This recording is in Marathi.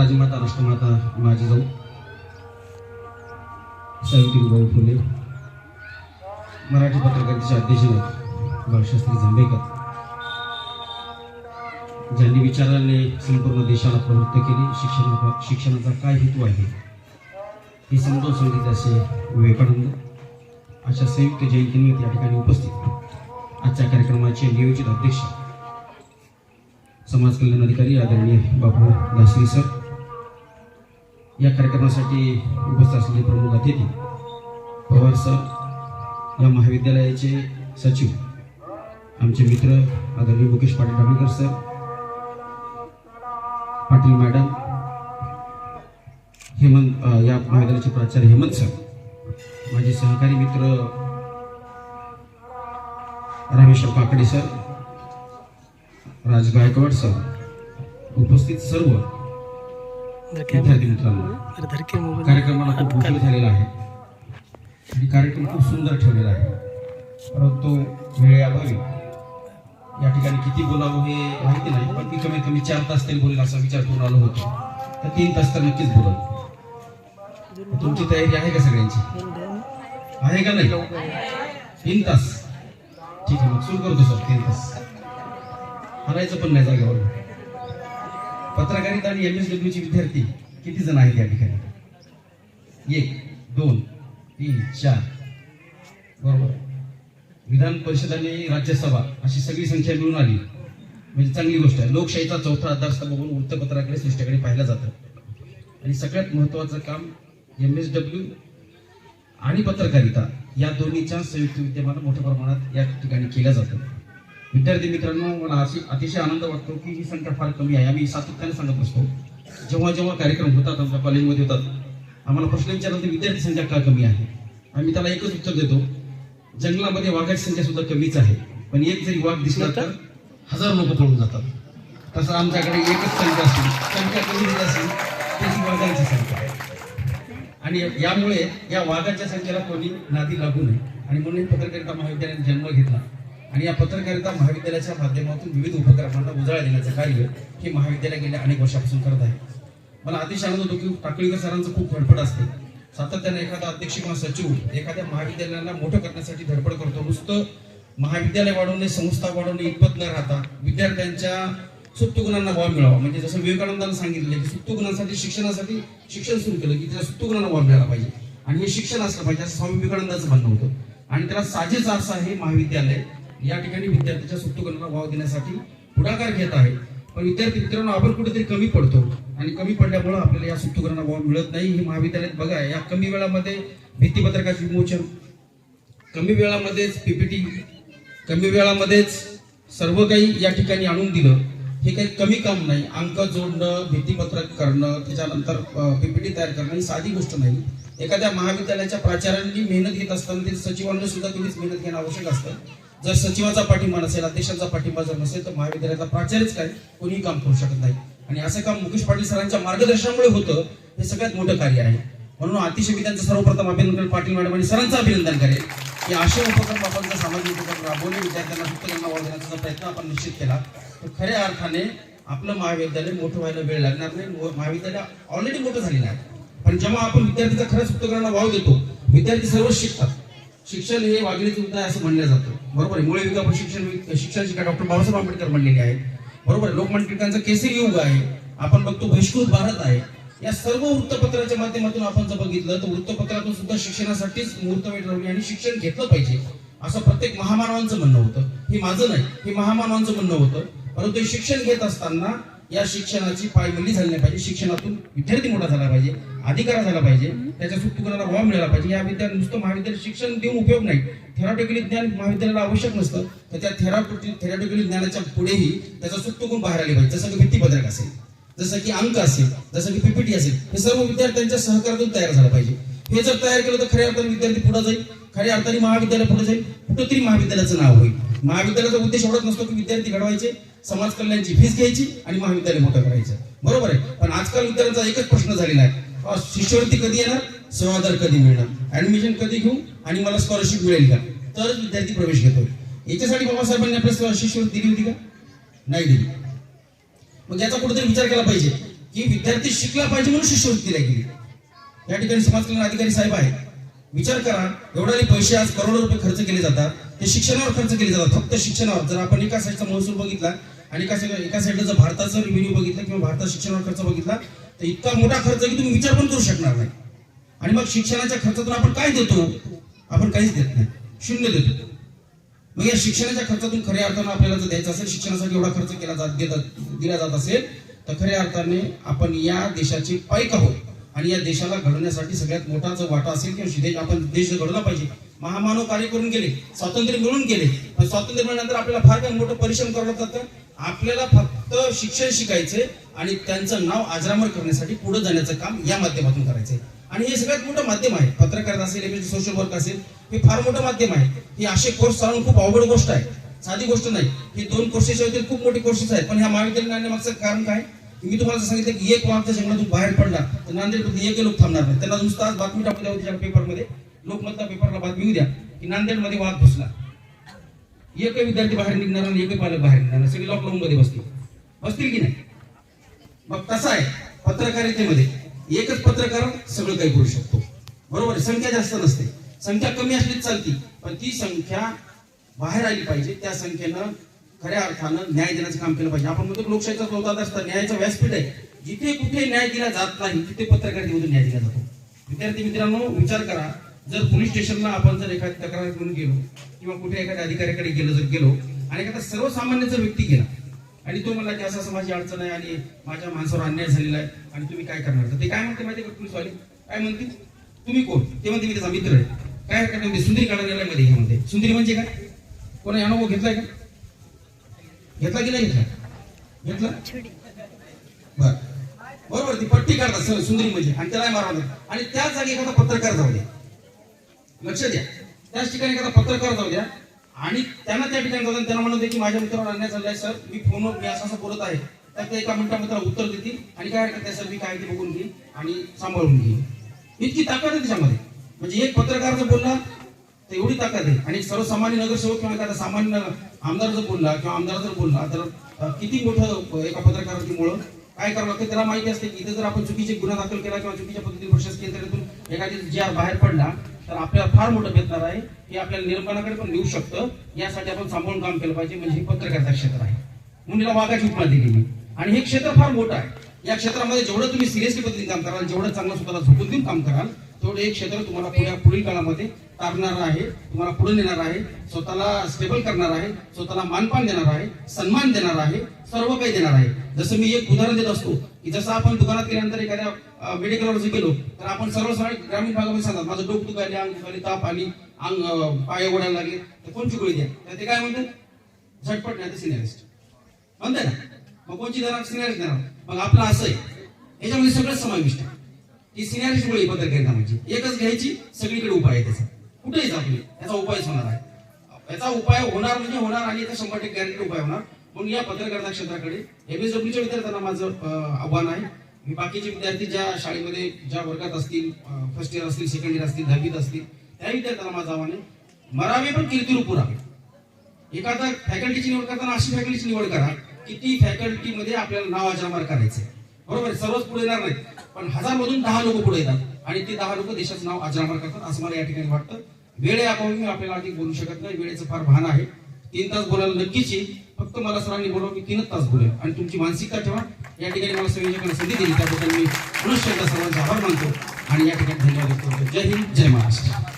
राजमाता राष्ट्रमाता माझी जाऊ. सावित्रीबाई फुले. मराठी पत्रकारितेचे अध्यक्ष बाळशास्त्री जांभेकर. ज्यांनी विचाराने संपूर्ण देशाला प्रवृत्त केले शिक्षणा शिक्षणाचा काय हेतू आहे? हे समजावून सांगितले असे विवेकानंद. अशा संयुक्त जयंतीनिमित्त या ठिकाणी उपस्थित आजच्या कार्यक्रमाचे नियोजित अध्यक्ष समाज कल्याण अधिकारी आदरणीय बापू दासरी सर या कार्यक्रमासाठी उपस्थित असलेले प्रमुख अतिथी पवार सर या महाविद्यालयाचे सचिव आमचे मित्र आदरणीय मुकेश पाटील डांबेकर सर पाटील मॅडम हेमंत या महाविद्यालयाचे प्राचार्य हेमंत सर माझे सहकारी मित्र रामेश्वर काकडे सर राज गायकवाड सर उपस्थित सर्व कार्यक्रमाला खूप उशीर झालेला आहे. आणि कार्यक्रम खूप सुंदर ठेवलेला आहे. परंतु वेळेअभावी या ठिकाणी किती बोलावं हे माहिती नाही पण मी कमीत कमी चार तास तरी बोलेल असा विचार करून आलो होतो. तर तीन तास तर नक्कीच बोलल. तुमची तयारी आहे का सगळ्यांची? आहे का नाही? तीन तास. ठीक आहे मग सुरू करतो सर तीन तास. हरायचं पण नाही जागेवर. पत्रकारिता आणि एम एस डब्ल्यूची विद्यार्थी किती जण आहेत या ठिकाणी? एक दोन तीन चार. बरोबर. विधान परिषद आणि राज्यसभा अशी सगळी संख्या मिळून आली. म्हणजे चांगली गोष्ट आहे. लोकशाहीचा चौथा आधारस्तंभ म्हणून वृत्तपत्राकडे सृष्टीकडे पाहिलं जातं. आणि सगळ्यात महत्त्वाचं काम एम एस डब्ल्यू आणि पत्रकारिता या दोन्हीच्या संयुक्त विद्यमानं मोठ्या प्रमाणात या ठिकाणी केलं जातं. विद्यार्थी मित्रांनो मला अशी अतिशय आनंद वाटतो की ही संख्या फार कमी आहे. आम्ही सातत्याने सांगत असतो जेव्हा जेव्हा कार्यक्रम होतात आमच्या कॉलेजमध्ये होतात आम्हाला प्रश्न विचारला तर विद्यार्थी संख्या का कमी आहे? आम्ही त्याला एकच उत्तर देतो. जंगलामध्ये वाघाची संख्या सुद्धा कमीच आहे. पण एक जरी वाघ दिसला तर हजार लोक पळून जातात. तसं आमच्याकडे एकच संख्या असते संख्या कमी जरी असेल? त्याची वाघांची संख्या आहे. आणि यामुळे या वाघाच्या संख्येला कोणी नादी लागू नये. आणि म्हणून पत्रकारिता महाविद्यालयाने जन्म घेतला. आणि या पत्रकारिता महाविद्यालयाच्या माध्यमातून विविध उपक्रमांना उजाळा देण्याचं कार्य हे महाविद्यालय गेल्या अनेक वर्षापासून करत आहे. मला अतिशय आनंद होतो की टाकळीकर सरांचं खूप धडपड असते. सातत्याने एखादा अध्यक्ष किंवा सचिव एखाद्या महाविद्यालयाला मोठं करण्यासाठी धडपड करतो. नुसतं महाविद्यालय वाढवणे संस्था वाढवणे इतपत न राहता विद्यार्थ्यांच्या सुप्त गुणांना वाव मिळावा. म्हणजे जसं विवेकानंदानं सांगितलं की सुप्त गुणांसाठी शिक्षणासाठी शिक्षण सुरू केलं की त्या सुप्त गुणांना वाव मिळाला पाहिजे. आणि हे शिक्षण असलं पाहिजे असं स्वामी विवेकानंदाचं म्हणणं होतं. आणि त्याला साजेच असं हे महाविद्यालय. या ठिकाणी विद्यार्थ्याच्या सुप्त भाव वाव देण्यासाठी पुढाकार घेत आहे. पण विद्यार्थी मित्रांनो आपण कुठेतरी कमी पडतो आणि कमी पडल्यामुळं आपल्याला या सुप्त भाव वाव मिळत नाही. हे महाविद्यालयात बघा या कमी वेळामध्ये भित्तीपत्रकाचे विमोचन कमी वेळामध्येच पीपीटी कमी वेळामध्येच सर्व काही या ठिकाणी आणून दिलं. हे काही कमी काम नाही. अंक जोडणं भित्तीपत्रक करणं त्याच्यानंतर पीपीटी तयार करणं ही साधी गोष्ट नाही. एखाद्या महाविद्यालयाच्या प्राचार्यांनी मेहनत घेत असताना ते सचिवांना सुद्धा तेवढीच मेहनत घेणं आवश्यक असतं. जर सचिवाचा पाठिंबा नसेल अध्यक्षांचा पाठिंबा जर नसेल तर महाविद्यालयाचा प्राचार्यच काय? कोणीही काम करू शकत नाही. आणि असं काम मुकेश पाटील सरांच्या मार्गदर्शनामुळे होतं हे सगळ्यात मोठं कार्य आहे. म्हणून अतिशय मी त्यांचं सर्वप्रथम अभिनंदन पाटील मॅडम आणि सरांचं अभिनंदन करेल की असे उपक्रम आपण जर सामाजिक उपक्रम राबवले विद्यार्थ्यांना पुस्तकांना वाव देण्याचा प्रयत्न आपण निश्चित केला तर खऱ्या अर्थाने आपलं महाविद्यालय मोठं व्हायला वेळ लागणार नाही. महाविद्यालय ऑलरेडी मोठं झालेलं आहे. पण जेव्हा आपण विद्यार्थ्यांचा खरंच पुस्तकांना वाव देतो विद्यार्थी सर्व शिकतात. शिक्षण हे वाघिणीचं आहे असं म्हणलं जातं. बरोबर आहे? मुळे विकास शिक्षण शिक्षण शिका डॉक्टर बाबासाहेब आंबेडकर म्हणलेले आहेत बरोबर आहे? लोकमान्य टिळकांचं केसरी युग आहे. आपण बघतो बहिष्कृत भारत आहे. या सर्व वृत्तपत्राच्या माध्यमातून आपण जर बघितलं तर वृत्तपत्रातून सुद्धा शिक्षणासाठीच मुहूर्तमेढ ठरवली आणि शिक्षण घेतलं पाहिजे. असं प्रत्येक महामानवांचं म्हणणं होतं. हे माझं नाही हे महामानवांचं म्हणणं होतं. परंतु शिक्षण घेत असताना या शिक्षणाची पायमल्ली झाली नाही पाहिजे. शिक्षणातून विद्यार्थी मोठा झाला पाहिजे अधिकार झाला पाहिजे त्याच्या सुट्टीपणाला वाव मिळाला पाहिजे. या विद्यार्थी नुसतं महाविद्यालय शिक्षण देऊन उपयोग नाही. थेराटिकली ज्ञान महाविद्यालयाला आवश्यक नसतं तर त्या थेरापटी थेराटिकली ज्ञानाच्या पुढेही त्याचा गुण बाहेर आले पाहिजे. जसं की भित्तीपत्रक असेल जसं की अंक असेल जसं की पीपीटी असेल हे सर्व विद्यार्थ्यांच्या सहकारातून तयार झालं पाहिजे. हे जर तयार केलं तर खऱ्या अर्थाने विद्यार्थी पुढे जाईल. खऱ्या अर्थाने महाविद्यालय पुढे जाईल. कुठं तरी महाविद्यालयाचं नाव होईल. महाविद्यालयाचा उद्देश एवढाच नसतो की विद्यार्थी घडवायचे समाज कल्याणची फीस घ्यायची आणि महाविद्यालय मोठं करायचं. बरोबर आहे? पण आजकाल विद्यार्थ्यांचा एकच प्रश्न झालेला आहे. शिष्यवृत्ती कधी येणार? सेवादार कधी मिळणार? ऍडमिशन कधी घेऊ? आणि मला स्कॉलरशिप मिळेल का? तरच विद्यार्थी प्रवेश घेतो याच्यासाठी बाबासाहेबांनी आपल्या शिष्यवृत्ती दिली होती का? नाही दिली. मग याचा कुठेतरी विचार केला पाहिजे की विद्यार्थी शिकला पाहिजे म्हणून शिष्यवृत्ती दिल्या गेली. या ठिकाणी समाज कल्याण अधिकारी साहेब आहेत. विचार करा एवढे पैसे आज करोडो रुपये खर्च केले जातात. ते शिक्षणावर खर्च केले जातात फक्त शिक्षणावर. जर आपण एका साईडचा महसूल बघितला आणि एका साईड एका साईडला जर भारताचा रेव्हेन्यू बघितला किंवा भारतात शिक्षणावर खर्च बघितला तर इतका मोठा खर्च की तुम्ही विचार पण करू शकणार नाही. आणि मग शिक्षणाच्या खर्चातून आपण काय देतो? आपण काहीच देत नाही. शून्य देतो. मग या शिक्षणाच्या खर्चातून खऱ्या अर्थानं आपल्याला जर द्यायचं असेल शिक्षणासाठी एवढा खर्च केला जात दिला जात असेल तर खऱ्या अर्थाने आपण या देशाचे पाईक आहोत. आणि या देशाला घडवण्यासाठी सगळ्यात मोठा जो वाटा असेल किंवा शिदेश आपण देश घडवला पाहिजे. महामानव कार्य करून गेले स्वातंत्र्य मिळून गेले. पण स्वातंत्र्य मिळाल्यानंतर आपल्याला फार काही मोठं परिश्रम करावं लागतं. आपल्याला फक्त शिक्षण शिकायचे आणि त्यांचं नाव आजरामर करण्यासाठी पुढे जाण्याचं काम या माध्यमातून करायचंय. आणि हे सगळ्यात मोठं माध्यम आहे. पत्रकारिता असेल एम सोशल वर्क असेल हे फार मोठं माध्यम आहे. हे असे कोर्स चालवून खूप अवघड गोष्ट आहे. साधी गोष्ट नाही. ही दोन कोर्सेस खूप मोठी कोर्सेस आहेत. पण ह्या महाविद्यालयाने मागचं कारण काय? मी तुम्हाला सांगितलं की एक वाघ जंगलातून बाहेर पडला तर नांदेडमध्ये एक लोक थांबणार नाही त्यांना नुसताच बातमी टाकू द्या त्याच्या पेपरमध्ये लोकमतला पेपरला बातमी येऊ द्या की नांदेडमध्ये वाघ घुसला एकही विद्यार्थी बाहेर निघणार आणि एकही पालक बाहेर निघणार नाही. सगळे लॉकडाऊन मध्ये बसतील. बसतील की नाही? मग कसं आहे पत्रकारितेमध्ये एकच पत्रकार सगळं काही करू शकतो. बरोबर संख्या जास्त नसते. संख्या कमी असलीच चालती पण ती संख्या बाहेर आली पाहिजे. त्या संख्येनं खऱ्या अर्थानं न्याय देण्याचं काम केलं पाहिजे. आपण म्हणतो लोकशाहीचा चौथा असतं न्यायाचं व्यासपीठ आहे. जिथे कुठे न्याय दिला जात नाही तिथे पत्रकारितेमधून न्याय दिला जातो. विद्यार्थी मित्रांनो विचार करा. जर पोलीस स्टेशनला आपण जर एखादी तक्रार घेऊन गेलो किंवा कुठे एखाद्या अधिकाऱ्याकडे गेलो जर गेलो आणि एखादा सर्वसामान्य जर व्यक्ती गेला आणि तो म्हणला की असं असं माझी अडचण आहे आणि माझ्या माणसावर अन्याय झालेला आहे आणि तुम्ही काय करणार? तर ते काय म्हणते माहिती का पोलीसवाले काय म्हणते? तुम्ही कोण? ते म्हणते मी त्याचा मित्र आहे. काय करणार सुंदरी काढायला मध्ये हे म्हणते सुंदरी म्हणजे काय? कोणा अनुभव घेतलाय का? घेतला की नाही घेतला? घेतला? बर. बरोबर ती पट्टी काढतात सर सुंदरी म्हणजे. आणि त्याला मारवा आणि त्याच जागी एखादा पत्रकार जाऊ द्या लक्ष द्या. त्याच ठिकाणी एखादा पत्रकार जाऊ द्या. आणि त्यांना त्या ठिकाणी जाऊन त्यांना म्हणत की माझ्या मित्रावर अन्याय चाललाय सर. मी फोनवर मी असं असं बोलत आहे. तर ते एका मिनिटामध्ये त्याला उत्तर देतील. आणि काय हरकत सर मी काय ते बघून घेईन आणि सांभाळून घेईन. इतकी ताकद आहे त्याच्यामध्ये म्हणजे एक पत्रकार जर बोलला तर एवढी ताकद आहे. आणि सर्वसामान्य नगरसेवक किंवा एखादा सामान्य आमदार जर बोलला किंवा आमदार जर बोलला तर किती मोठं एका पत्रकाराची मुळं काय करावं लागतं? त्याला माहिती असते की इथे जर आपण चुकीचे गुन्हा दाखल केला किंवा चुकीच्या पद्धतीने प्रशासकीय यंत्रणेतून एखादी जी बाहेर पडला तर आपल्याला फार मोठं भेटणार आहे हे आपल्याला निर्माणाकडे पण नेऊ शकतं. यासाठी आपण सांभाळून काम केलं पाहिजे म्हणजे हे पत्रकारिता क्षेत्र आहे. म्हणून याला वाघाची उपमा दिलेली आणि हे क्षेत्र फार मोठं आहे. या क्षेत्रामध्ये जेवढं तुम्ही सिरियसली पद्धतीने काम कराल जेवढं चांगलं स्वतःला झोपून देऊन काम कराल तेवढं एक क्षेत्र तुम्हाला पुढे पुढील काळामध्ये तारणार आहे तुम्हाला पुढे नेणार आहे स्वतःला स्टेबल करणार आहे स्वतःला मानपान देणार आहे सन्मान देणार आहे सर्व काही देणार आहे. जसं मी एक उदाहरण देत असतो की जसं आपण दुकानात गेल्यानंतर एखाद्या मेडिकलवर जर गेलो तर आपण सर्व ग्रामीण भागामध्ये सांगतात माझं डोक दुखायले अंग दुखायले ताप आली अंग पाय ओढायला लागले. तर कोणची गोळी द्या? तर ते काय म्हणतात? झटपट नाही तर सिनेरिस्ट. म्हणते ना? मग कोणची देणार सिनियरिस्ट देणार मग आपलं असं आहे. याच्यामध्ये सगळं समाविष्ट आहे. की सिनियरिस्ट गोळी पत्रकारिता म्हणजे एकच घ्यायची सगळीकडे उपाय आहे त्याचा. कुठेही जा याचा उपायच होणार आहे. याचा उपाय होणार म्हणजे होणार आणि याचा शंभर टक्के गॅरंटी उपाय होणार. म्हणून या पत्रकारिता क्षेत्राकडे एमएसडब्ल्यूच्या विद्यार्थ्यांना माझं आव्हान आहे. मी बाकीचे विद्यार्थी ज्या शाळेमध्ये ज्या वर्गात असतील फर्स्ट इयर असतील सेकंड इयर असतील दहावीत असतील त्या विद्यार्थ्यांना माझं आव्हान आहे. मरावे पण कीर्ती पुरावे. एखादा फॅकल्टीची निवड करताना अशी फॅकल्टीची निवड करा की ती फॅकल्टीमध्ये आपल्याला नाव अजरामार करायचंय. बरोबर आहे? सर्वच पुढे येणार नाहीत. पण हजार मधून दहा लोक पुढे येतात. आणि ते दहा लोक देशाचं नाव अजरामर करतात. असं मला या ठिकाणी वाटतं. वेळ आहे मी आपल्याला अधिक बोलू शकत नाही. वेळेचं फार भान आहे. तीन तास बोलायला नक्कीच येईल. फक्त मला सरांनी बोलावं की तीनच तास बोलेल. आणि तुमची मानसिकता ठेवा. या ठिकाणी मला संयोजकांना संधी दिली. त्याबद्दल मी पुरुष सर्वांचा आभार मानतो. आणि या ठिकाणी धन्यवाद करतो. जय हिंद जय महाराष्ट्र.